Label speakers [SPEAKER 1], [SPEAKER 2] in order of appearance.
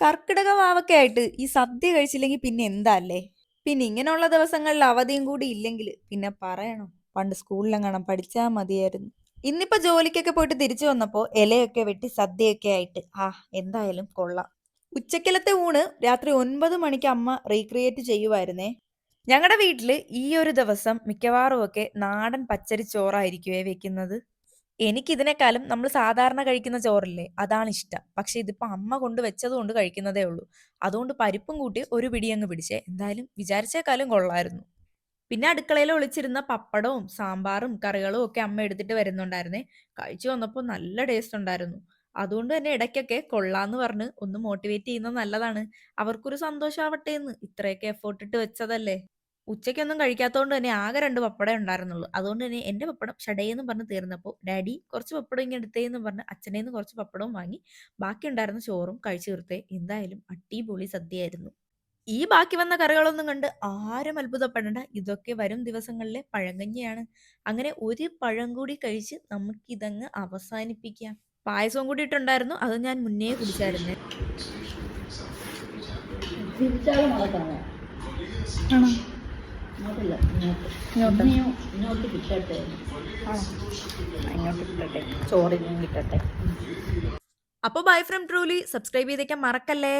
[SPEAKER 1] കർക്കിടക മാവൊക്കെ ആയിട്ട് ഈ സദ്യ കഴിച്ചില്ലെങ്കിൽ പിന്നെ എന്താ അല്ലേ പിന്നെ ഇങ്ങനെയുള്ള ദിവസങ്ങളിൽ അവധിയും കൂടി ഇല്ലെങ്കിൽ പിന്നെ പറയണോ. പണ്ട് സ്കൂളിലെങ്ങാണം പഠിച്ചാൽ മതിയായിരുന്നു. ഇന്നിപ്പോ ജോലിക്കൊക്കെ പോയിട്ട് തിരിച്ചു വന്നപ്പോ ഇലയൊക്കെ വെട്ടി സദ്യയൊക്കെ ആയിട്ട്. ആ എന്തായാലും കൊള്ളാം. ഉച്ചക്കലത്തെ ഊണ് രാത്രി ഒൻപത് മണിക്ക് അമ്മ റീക്രിയേറ്റ് ചെയ്യുമായിരുന്നേ ഞങ്ങളുടെ വീട്ടിൽ ഈ ഒരു ദിവസം മിക്കവാറും ഒക്കെ നാടൻ പച്ചരി ചോറായിരിക്കുവേ വെക്കുന്നത്. എനിക്കിതിനേക്കാളും നമ്മൾ സാധാരണ കഴിക്കുന്ന ചോറില്ലേ അതാണ് ഇഷ്ടം പക്ഷെ ഇതിപ്പോ അമ്മ കൊണ്ട് വെച്ചത് കൊണ്ട് കഴിക്കുന്നതേ ഉള്ളൂ. അതുകൊണ്ട് പരിപ്പും കൂട്ടി ഒരു പിടിയങ്ങ് പിടിച്ചേ. എന്തായാലും വിചാരിച്ചേക്കാളും കൊള്ളായിരുന്നു. പിന്നെ അടുക്കളയിൽ ഒളിച്ചിരുന്ന പപ്പടവും സാമ്പാറും കറികളും ഒക്കെ അമ്മ എടുത്തിട്ട് വരുന്നുണ്ടായിരുന്നേ. കഴിച്ചു വന്നപ്പോൾ നല്ല ടേസ്റ്റ് ഉണ്ടായിരുന്നു. അതുകൊണ്ട് തന്നെ ഇടയ്ക്കൊക്കെ കൊള്ളാന്ന് പറഞ്ഞ് ഒന്ന് മോട്ടിവേറ്റ് ചെയ്യുന്നത് നല്ലതാണ്. അവർക്കൊരു സന്തോഷമാവട്ടെ എന്ന് ഇത്രയൊക്കെ എഫേർട്ട് ഇട്ട് വെച്ചതല്ലേ? ഉച്ചയ്ക്കൊന്നും കഴിക്കാത്തതുകൊണ്ട് തന്നെ ആകെ രണ്ട് പപ്പടേ ഉണ്ടായിരുന്നുള്ളൂ. അതുകൊണ്ട് തന്നെ എന്റെ പപ്പടം ഷടേന്ന് പറഞ്ഞ് തീർന്നപ്പോൾ ഡാഡി കുറച്ച് പപ്പടം ഇങ്ങനെ എടുത്തേന്ന് പറഞ്ഞ് അച്ഛനേന്ന് കുറച്ച് പപ്പടവും വാങ്ങി ബാക്കി ഉണ്ടായിരുന്ന ചോറും കഴിച്ചു തീർത്തേ. എന്തായാലും അടിപൊളി സദ്യയായിരുന്നു. ഈ ബാക്കി വന്ന കറികളൊന്നും കണ്ട് ആരും അത്ഭുതപ്പെടേണ്ട. ഇതൊക്കെ വരും ദിവസങ്ങളിലെ പഴങ്കഞ്ഞിയാണ്. അങ്ങനെ ഒരു പഴം കൂടി കഴിച്ച് നമുക്കിതങ്ങ് അവസാനിപ്പിക്കാം. പായസവും കൂടി ഇട്ടുണ്ടായിരുന്നു. അത് ഞാൻ മുന്നേ കുടിച്ചായിരുന്നു. ആണോ?
[SPEAKER 2] അങ്ങോട്ടില്ല ഇങ്ങോട്ട്.
[SPEAKER 1] ഇങ്ങോട്ട്?
[SPEAKER 2] ഇനിയും ഇങ്ങോട്ട് കിട്ടട്ടെ.
[SPEAKER 1] ഇങ്ങോട്ട് കിട്ടട്ടെ. ചോറിനും കിട്ടട്ടെ അപ്പോൾ ബൈ ഫ്രം ട്രൂലി സബ്സ്ക്രൈബ് ചെയ്തേക്കാൻ മറക്കല്ലേ?